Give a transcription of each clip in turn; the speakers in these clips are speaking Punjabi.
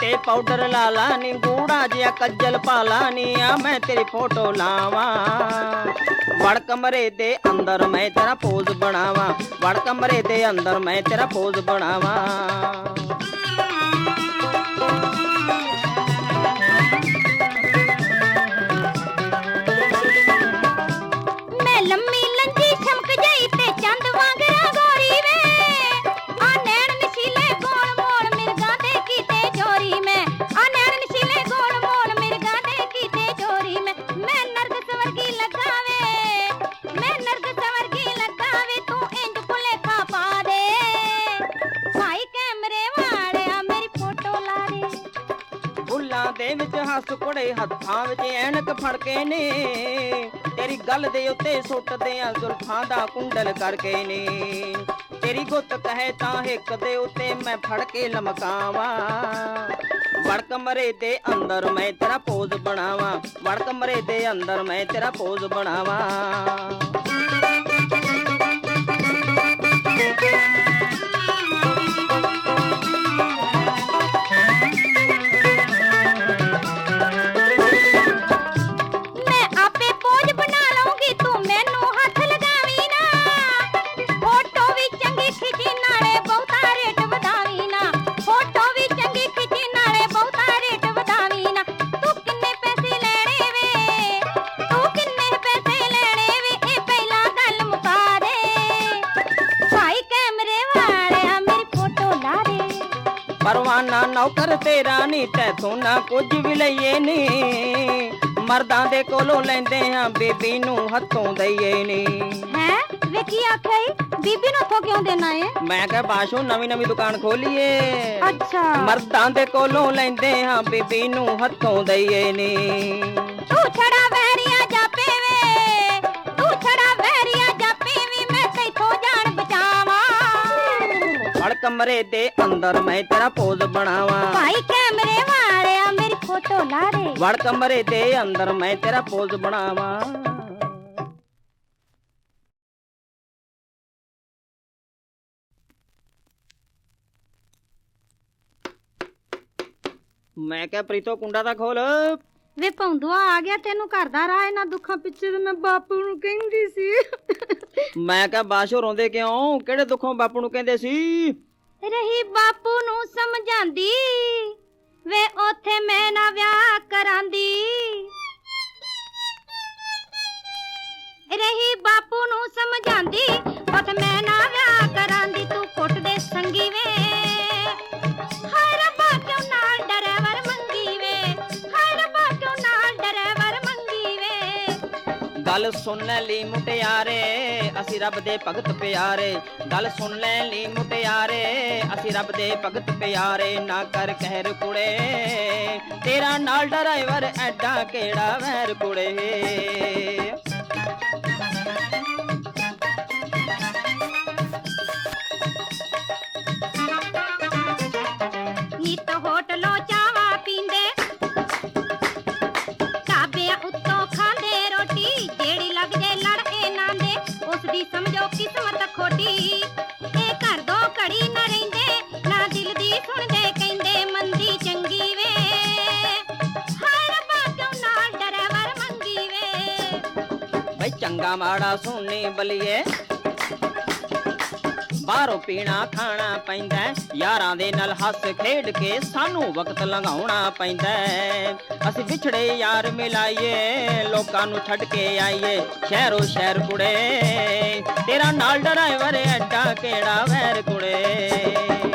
ਤੇ ਪਾਊਡਰ ਲਾ ਲਾ ਨੀ, ਗੂੜਾ ਜਿਹਾ ਕੱਜਲ ਪਾ ਲਾ ਨੀ, ਆ ਮੈਂ ਤੇਰੀ ਫੋਟੋ ਲਾਵਾਂ। ਵੜ ਕਮਰੇ ਦੇ ਅੰਦਰ ਮੈਂ ਤੇਰਾ ਪੋਜ਼ ਬਣਾਵਾਂ, ਵੜ ਕਮਰੇ ਦੇ ਅੰਦਰ ਮੈਂ ਤੇਰਾ ਪੋਜ਼ ਬਣਾਵਾਂ। ਹੱਸ ਕੁੜੇ ਹੱਥਾਂ ਵਿੱਚ ਐਨਕ ਫੜ ਕੇ ਨੇ। ਤੇਰੀ ਗੱਲ ਦੇ ਉੱਤੇ ਸੁੱਟਦੇ ਆ ਜ਼ੁਲਫਾਂ ਦਾ ਕੁੰਡਲ ਕਰਕੇ ਨੇ। ਤੇਰੀ ਗੁੱਤ ਕਹੇ ਤਾਂ ਹਿੱਕ ਦੇ ਉੱਤੇ ਮੈਂ ਫੜ ਕੇ ਲਮਕਾਵਾਂ। ਵੜ ਕਮਰੇ ਦੇ ਅੰਦਰ ਮੈਂ ਤੇਰਾ ਪੋਜ਼ ਬਣਾਵਾਂ। ਵੜ ਕਮਰੇ ਦੇ ਅੰਦਰ ਮੈਂ ਤੇਰਾ ਪੋਜ਼ ਬਣਾਵਾਂ। ਪਰਵਾਨਾ ਨੌਕਰ ਤੇਰਾ ਨਹੀਂ ਤੈਥੋਂ ਨਾ ਕੁਝ ਵੀ ਲਈਏ ਨੀ। ਮਰਦਾਂ ਦੇ ਕੋਲੋਂ ਲੈਂਦੇ ਆ ਬੇਬੀ ਨੂੰ ਹੱਥੋਂ ਦਈਏ ਨੀ। ਹੈ? ਵੇ ਕੀ ਆਖਿਆ ਈ? ਬੀਬੀ ਨੂੰ ਥੋ ਕਿਉਂ ਦੇਣਾ ਏ? ਮੈਂ ਕਿਹਾ ਬਾਸ਼ੋ ਨਵੀਂ ਨਵੀਂ ਦੁਕਾਨ ਖੋਲੀਏ। ਅੱਛਾ। ਮਰਦਾਂ ਦੇ ਕੋਲੋਂ ਲੈਂਦੇ ਆ ਬੇਬੀ ਨੂੰ ਹੱਥੋਂ ਦਈਏ ਨੀ। ਤੂੰ ਛੜਾ ਵਹਿਰੀਆ ਕਮਰੇ ਦੇ ਅੰਦਰ ਮੈਂ ਤੇਰਾ ਪੋਜ਼ ਬਣਾਵਾਂ। ਭਾਈ ਕੈਮਰੇ ਵਾਲਿਆ ਮੇਰੀ ਫੋਟੋ ਲਾ ਦੇ ਵੜ ਕਮਰੇ ਦੇ ਅੰਦਰ ਮੈਂ ਤੇਰਾ ਪੋਜ਼ ਬਣਾਵਾਂ। ਮੈਂ ਕਿਹਾ ਪ੍ਰੀਤੋ ਕੁੰਡਾ ਤਾਂ ਖੋਲ। ਵੇ ਭੌਂਦੂਆ ਆ ਗਿਆ ਤੈਨੂੰ ਘਰ ਦਾ ਰਾਹ ਇਹਨਾਂ ਦੁੱਖਾਂ ਪਿੱਛੇ ਤੇ ਮੈਂ ਬਾਪੂ ਨੂੰ ਕਹਿੰਦੀ ਸੀ। ਮੈਂ ਕਿਹਾ ਬਾਸ਼ੋ ਰੋਂਦੇ ਕਿਉਂ? ਕਿਹੜੇ ਦੁੱਖੋਂ ਬਾਪੂ ਨੂੰ ਕਹਿੰਦੇ ਸੀ? ਰਹੀ ਬਾਪੂ ਨੂੰ ਸਮਝਾਂਦੀ। ਵੇ ਉਥੇ ਮੈਂ ਨਾ ਵਿਆਹ ਕਰਾਂਦੀ। ਰਹੀ ਬਾਪੂ ਨੂੰ ਸਮਝਾਂਦੀ, ਉਥੇ ਮੈਂ ਨਾ ਵਿਆਹ ਕਰਾਂਦੀ। ਤੂੰ ਕੁੱਟ ਦੇ ਸੰਗੀ ਵੇ। ਗੱਲ ਸੁਣ ਲੈ ਲਈ ਮੁਟਿਆਰੇ, ਅਸੀਂ ਰੱਬ ਦੇ ਭਗਤ ਪਿਆਰੇ। ਗੱਲ ਸੁਣ ਲੈ ਲਈ ਮੁਟਿਆਰੇ, ਅਸੀਂ ਰੱਬ ਦੇ ਭਗਤ ਪਿਆਰੇ। ਨਾ ਕਰ ਕਹਿਰ ਕੁੜੇ, ਤੇਰਾ ਨਾਲ ਡਰਾਈਵਰ ਐਡਾ ਕਿਹੜਾ ਵੈਰ ਕੁੜੇ। ਚੰਗਾ ਮਾੜਾ ਸੁਣਨੀ ਬਲੀਏ। ਬਾਹਰੋਂ ਪੀਣਾ ਖਾਣਾ ਪੈਂਦਾ ਯਾਰਾਂ ਦੇ ਨਾਲ ਹੱਸ ਖੇਡ ਕੇ ਸਾਨੂੰ ਵਕਤ ਲੰਘਾਉਣਾ ਪੈਂਦਾ ਅਸੀਂ ਵਿਛੜੇ ਯਾਰ ਮਿਲਾਈਏ, ਲੋਕਾਂ ਨੂੰ ਛੱਡ ਕੇ ਆਈਏ। ਸ਼ਹਿਰੋ ਸ਼ਹਿਰ ਕੁੜੇ, ਤੇਰਾ ਨਾਲ ਡਰਾਈਵਰ ਐਡਾ ਕਿਹੜਾ ਵੈਰ ਕੁੜੇ।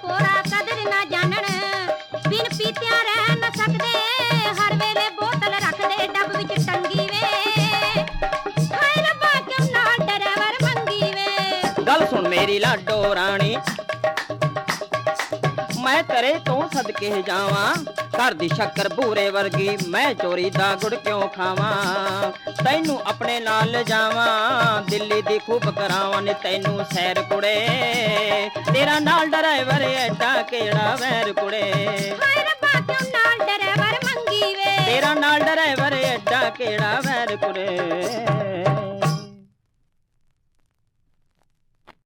ਪੋਰਾ ਕਦਰ ਨਾ ਜਾਣਨ ਬਿਨ ਪੀਤਿਆਂ ਰਹਿ ਨਾ ਸਕਦੇ। ਹਰ ਵੇਲੇ ਬੋਤਲ ਰੱਖਦੇ, ਡੱਬ ਵਿੱਚ ਟੰਗੀ ਵੇ ਹਾਏ ਰੱਬਾ, ਕਿਉਂ ਨਾ ਡਰਾਈਵਰ ਮੰਗੀ ਵੇ ਗੱਲ ਸੁਣ ਮੇਰੀ ਲਾਡੋ ਰਾਣੀ। ਮੈਂ ਤੇਰੇ ਤੋਂ ਸਦਕੇ ਜਾਵਾਂ। ਘਰ ਦੀ ਸ਼ੱਕਰ ਬੂਰੇ ਵਰਗੀ ਮੈਂ ਚੋਰੀ ਦਾ ਗੁੜ ਕਿਉਂ ਖਾਵਾਂ? ਤੈਨੂੰ ਆਪਣੇ ਨਾਲ ਲਿਜਾਵਾਂ ਦਿੱਲੀ ਦੀ ਖੂਬ ਕਰਾਵਾਂ ਨੀ ਤੈਨੂੰ ਸੈਰ ਕੁੜੇ। ਤੇਰਾ ਨਾਲ ਡਰਾਈਵਰ ਐਡਾ ਕਿਹੜਾ ਵੈਰ ਕੁੜੇ। ਹਾਏ ਰੱਬਾ ਕਿਉਂ ਨਾਲ ਡਰਾਈਵਰ ਮੰਗੀ ਵੇ? ਤੇਰਾ ਨਾਲ ਡਰਾਈਵਰ ਐਡਾ ਕਿਹੜਾ ਵੈਰ ਕੁੜੇ।